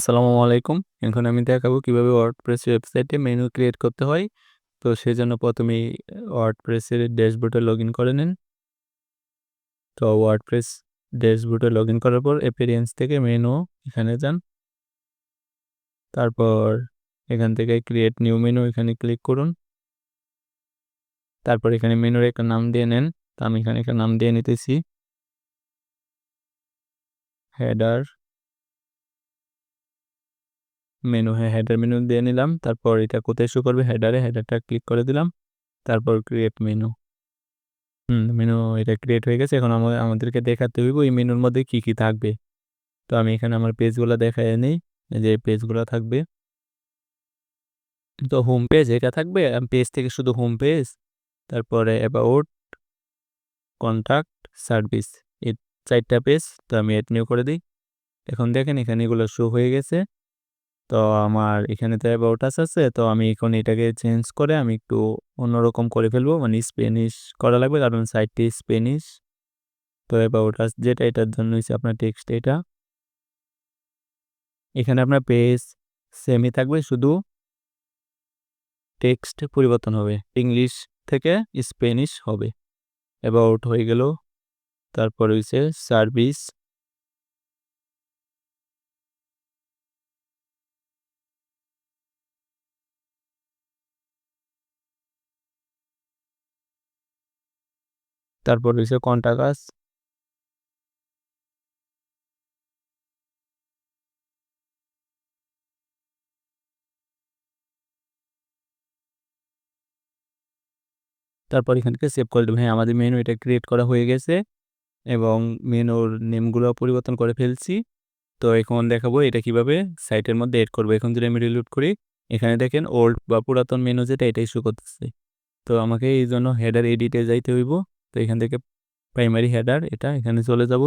আসসালামু আলাইকুম। এখন আমি দেখাবো কীভাবে ওয়ার্ডপ্রেস ওয়েবসাইটে মেনু ক্রিয়েট করতে হয়। তো সেজন্য প্রথমেই ওয়ার্ডপ্রেসের ড্যাশবোর্ডে লগ ইন করে নিন। তো ওয়ার্ডপ্রেস ড্যাশবোর্ডে লগ ইন করার পর অ্যাপিরিয়েন্স থেকে মেনু এখানে যান। তারপর এখান থেকে ক্রিয়েট নিউ মেনু এখানে ক্লিক করুন। তারপর এখানে মেনুর একটা নাম দিয়ে নেন। তো আমি এখানে একটা নাম দিয়ে নিতেছি। হেডার মেনু হ্যাঁ হেডার মেনু দিয়ে নিলাম। তারপর এটা কোথায় শো করবে? হেডারে হেডারটা ক্লিক করে দিলাম। তারপর ক্রিয়েট মেনু হুম মেনু এটা ক্রিয়েট হয়ে গেছে। এখন আমাদেরকে দেখাতে হইব এই মেনুর মধ্যে কি কি থাকবে। তো আমি এখানে আমার পেজগুলো দেখাই নিই। যে পেজগুলো থাকবে। তো হোম পেজ এটা থাকবে। পেজ থেকে শুধু হোম পেজ তারপরে অ্যাবাউট কন্ট্যাক্ট সার্ভিস এই চারটা পেজ তো আমি এড নিউ করে দিই। এখন দেখেন এখানে এগুলো শো হয়ে গেছে। তো আমার এখানে তো অ্যাবাউট আস আছে, তো আমি এখন এটাকে চেঞ্জ করে আমি একটু অন্যরকম করে ফেলব। মানে স্পেনিশ করা লাগবে, কারণ সাইটটি স্পেনিশ তো অ্যাবাউট আস যেটা, এটার জন্য হচ্ছে আপনার টেক্সট এটা। এখানে আপনার পেজ সেমই থাকবে, শুধু টেক্সট পরিবর্তন হবে। ইংলিশ থেকে স্পেনিশ হবে। অ্যাবাউট হয়ে গেল। তারপর হয়েছে সার্ভিস তারপর হয়েছে কন্টাকাস তারপর এখান থেকে সেভ করে দেবো। হ্যাঁ আমাদের মেনু এটা ক্রিয়েট করা হয়ে গেছে এবং মেনুর নেমগুলো পরিবর্তন করে ফেলছি। তো এখন দেখাবো এটা কীভাবে সাইটের মধ্যে এড করব। এখন যদি আমি রিলোড করি, এখানে দেখেন ওল্ড বা পুরাতন মেনু যেটা এটা ইস্যু করতেছে। তো আমাকে এই জন্য হেডার এডিটে যাইতে হইব। তো এখান থেকে প্রাইমারি হেডার এটা এখানে চলে যাব।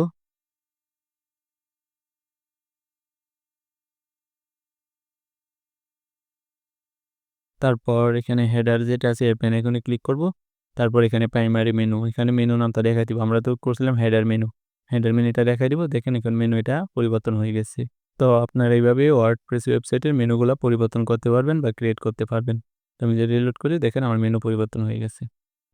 তারপর এখানে হেডার যেটা আছে এখানে এখানে ক্লিক করব। তারপর এখানে প্রাইমারি মেনু এখানে মেনু নামটা দেখাই দিব। আমরা তো করছিলাম হেডার মেনু হেডার মেনুটা দেখাই দিব। দেখেন এখন মেনু এটা পরিবর্তন হয়ে গেছে। তো আপনারা এইভাবে ওয়ার্ড প্রেস ওয়েবসাইটের মেনুগুলো পরিবর্তন করতে পারবেন বা ক্রিয়েট করতে পারবেন। আমি যদি রিলোড করি, দেখেন আমার মেনু পরিবর্তন হয়ে গেছে।